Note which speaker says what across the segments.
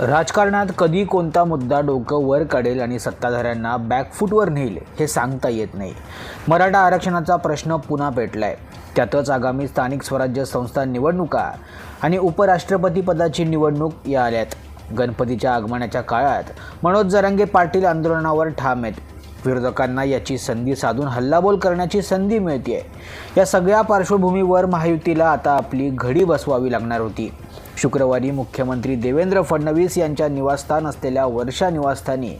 Speaker 1: राजकारणात कधी कोणता मुद्दा डोकं वर काढेल आणि सत्ताधाऱ्यांना बॅकफूटवर नेईल हे सांगता येत नाही. मराठा आरक्षणाचा प्रश्न पुन्हा पेटलाय. त्यातच आगामी स्थानिक स्वराज्य संस्था निवडणुका आणि उपराष्ट्रपतीपदाची निवडणूक या आल्यात. गणपतीच्या आगमनाच्या काळात मनोज जरांगे पाटील आंदोलनावर ठाम आहेत. विरोधकांना याची संधी साधून हल्लाबोल करण्याची संधी मिळते या सगळ्या पार्श्वभूमीवर महायुतीला आता आपली घडी बसवावी लागणार होती. शुक्रवारी मुख्यमंत्री देवेंद्र फडणवीस यांच्या निवासस्थान असलेल्या वर्षा निवासस्थानी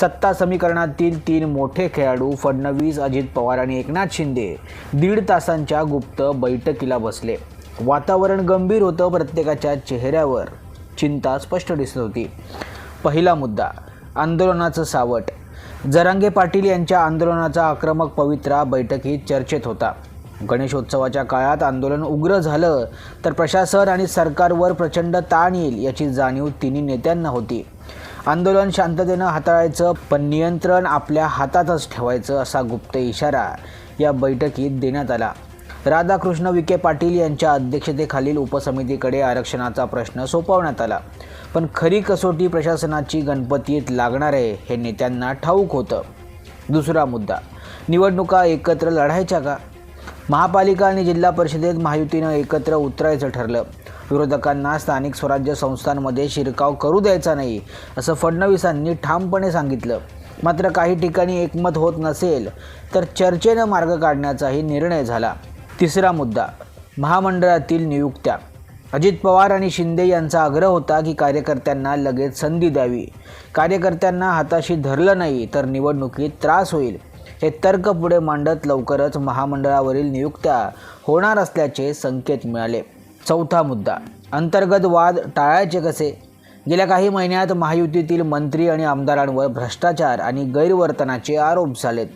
Speaker 1: सत्ता समीकरणातील तीन मोठे खेळाडू फडणवीस अजित पवार आणि एकनाथ शिंदे दीड तासांच्या गुप्त बैठकीला बसले. वातावरण गंभीर होतं प्रत्येकाच्या चेहऱ्यावर चिंता स्पष्ट दिसत होती. पहिला मुद्दा आंदोलनाचं सावट. जरांगे पाटील यांच्या आंदोलनाचा आक्रमक पवित्रा बैठकीत चर्चेत होता. गणेशोत्सवाच्या काळात आंदोलन उग्र झालं तर प्रशासन आणि सरकारवर प्रचंड ताण येईल याची जाणीव तिन्ही नेत्यांना होती. आंदोलन शांततेनं हाताळायचं पण नियंत्रण आपल्या हातातच ठेवायचं असा गुप्त इशारा या बैठकीत देण्यात आला. राधाकृष्ण विखे पाटील यांच्या अध्यक्षतेखालील उपसमितीकडे आरक्षणाचा प्रश्न सोपवण्यात आला. पण खरी कसोटी प्रशासनाची गणपतीत लागणार आहे हे नेत्यांना ठाऊक होतं. दुसरा मुद्दा निवडणुका एकत्र लढायच्या का? महापालिका आणि जिल्हा परिषदेत महायुतीनं एकत्र उतरायचं ठरलं. विरोधकांना स्थानिक स्वराज्य संस्थांमध्ये शिरकाव करू द्यायचा नाही असं फडणवीसांनी ठामपणे सांगितलं. मात्र काही ठिकाणी एकमत होत नसेल तर चर्चेनं मार्ग काढण्याचाही निर्णय झाला. तिसरा मुद्दा महामंडळातील नियुक्त्या. अजित पवार आणि शिंदे यांचा आग्रह होता की कार्यकर्त्यांना लगेच संधी द्यावी. कार्यकर्त्यांना हाताशी धरलं नाही तर निवडणुकीत त्रास होईल. हे तर्क पुढे मांडत लवकरच महामंडळावरील नियुक्त्या होणार असल्याचे संकेत मिळाले. चौथा मुद्दा अंतर्गत वाद टाळायचे कसे? गेल्या काही महिन्यात महायुतीतील मंत्री आणि आमदारांवर भ्रष्टाचार आणि गैरवर्तनाचे आरोप झालेत.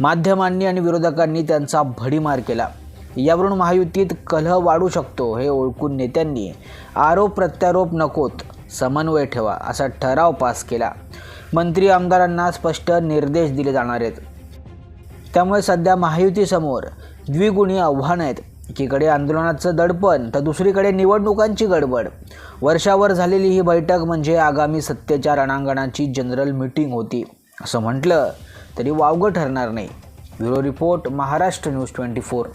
Speaker 1: माध्यमांनी आणि विरोधकांनी त्यांचा भडीमार केला. यावरून महायुतीत कलह वाढू शकतो हे ओळखून नेत्यांनी आरोप प्रत्यारोप नकोत समन्वय ठेवा असा ठराव पास केला. मंत्री आमदारांना स्पष्ट निर्देश दिले जाणार आहेत. त्यामुळे सध्या महायुतीसमोर द्विगुणी आव्हानं आहेत. एकीकडे आंदोलनाचं दडपण तर दुसरीकडे निवडणुकांची गडबड. वर्षावर झालेली ही बैठक म्हणजे आगामी सत्तेच्या रणांगणाची जनरल मीटिंग होती. असं म्हटलं तरी वावगं ठरणार नाही. Bureau report Maharashtra news twenty four.